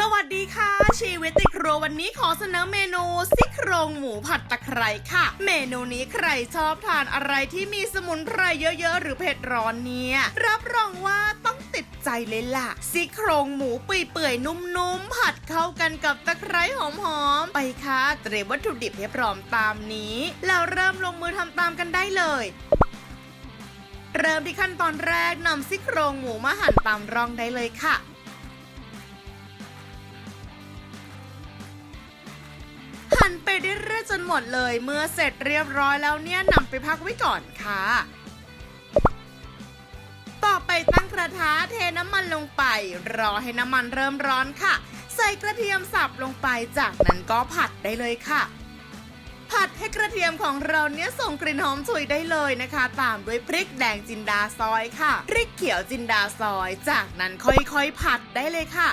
สวัสดีค่ะ ชีวิตติดครัววันนี้ขอเสนอเมนูซี่โครงหมูผัดตะไคร้ค่ะ เมนูนี้ใครชอบทานอะไรที่มีสมุนไพรเยอะๆ หรือเผ็ดร้อนเนี่ย รับรองว่าต้องติดใจเลยล่ะซี่โครงหมูเปื่อยๆนุ่มๆผัดเข้ากันกับตะไคร้หอมๆไปค่ะ เตรียมวัตถุดิบให้พร้อมตามนี้ แล้วเริ่มลงมือทำตามกันได้เลยเริ่มที่ขั้นตอนแรกนำซี่โครงหมูมาหั่นตามร่องได้เลยค่ะ หั่นไปเรื่อยๆจนหมดเลย เมื่อเสร็จเรียบร้อยแล้วเนี่ยนำไปพักไว้ก่อนค่ะ ต่อไปตั้งกระทะเทน้ำมันลงไป รอให้น้ำมันเริ่มร้อนค่ะ ใส่กระเทียมสับลงไปจากนั้นก็ผัดได้เลยค่ะ ผัดให้กระเทียมของเราเนี่ยส่งกลิ่นหอมฉุยได้เลยนะคะ ตามด้วยพริกแดงจินดาซอยค่ะ พริกเขียวจินดาซอย จากนั้นค่อยๆผัดได้เลยค่ะ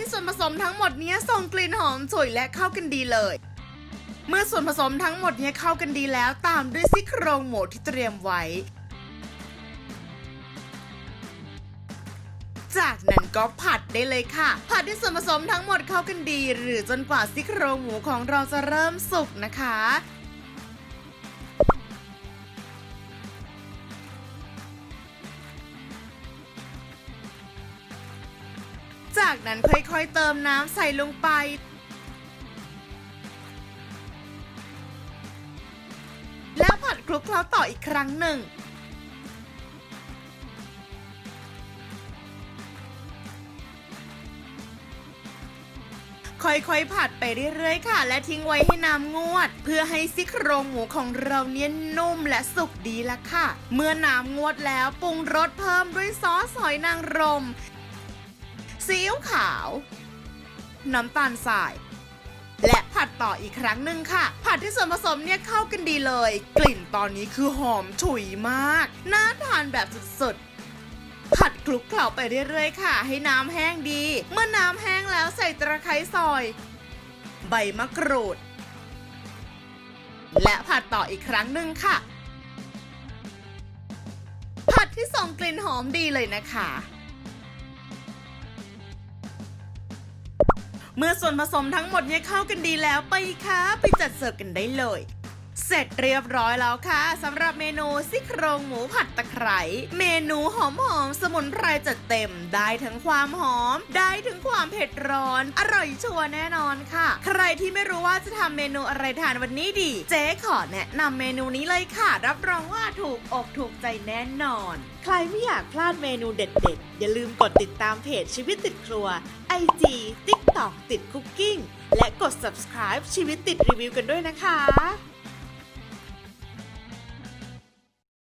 ที่ส่วนผสมทั้งหมดนี้ส่งกลิ่นหอมฉุยและเข้ากันดีเลย เมื่อส่วนผสมทั้งหมดนี้เข้ากันดีแล้วตามด้วยซี่โครงหมูที่เตรียมไว้ จากนั้นก็ผัดได้เลยค่ะ ผัดที่ส่วนผสมทั้งหมดเข้ากันดี หรือจนกว่าซี่โครงหมูของเราจะเริ่มสุกนะคะ จากนั้นค่อยๆเติมน้ำใส่ลงไป แล้วผัดคลุกเคล้าต่ออีกครั้งหนึ่ง ค่อยๆผัดไปเรื่อยๆค่ะ และทิ้งไว้ให้น้ำงวด เพื่อให้ซี่โครงหมูของเราเนี่ยนุ่มและสุกดีละค่ะ เมื่อน้ำงวดแล้วปรุงรสเพิ่มด้วยซอสหอยนางรม ซีอิ๊วขาว น้ำตาลทราย และผัดต่ออีกครั้งหนึ่งค่ะ ผัดที่ส่วนผสมเนี่ยเข้ากันดีเลย กลิ่นตอนนี้คือหอมฉุยมาก น่าทานแบบสุดๆ ผัดคลุกเคล้าไปเรื่อยๆ ค่ะ ให้น้ำแห้งดี เมื่อน้ำแห้งแล้วใส่ตะไคร้ซอย ใบมะกรูด และผัดต่ออีกครั้งหนึ่งค่ะ ผัดที่ส่งกลิ่นหอมดีเลยนะคะ เมื่อส่วนผสมทั้งหมดเนี่ยเข้ากันดีแล้วไปค่ะไปจัดเสิร์ฟกันได้เลย เสร็จเรียบร้อยแล้วค่ะสำหรับเมนูซี่โครงหมูผัดตะไคร้เมนูหอมๆสมุนไพรจัดเต็ม ได้ทั้งความหอม ได้ถึงความเผ็ดร้อน อร่อยชัวร์แน่นอนค่ะ ใครที่ไม่รู้ว่าจะทำเมนูอะไรทานวันนี้ดี เจ๊ขอแนะนำเมนูนี้เลยค่ะ รับรองว่าถูกอกถูกใจแน่นอน ใครไม่อยากพลาดเมนูเด็ดๆ อย่าลืมกดติดตามเพจชีวิตติดครัว IG TikTok ติดคุกกิ้งและกด subscribe ชีวิตติดรีวิวกันด้วยนะคะ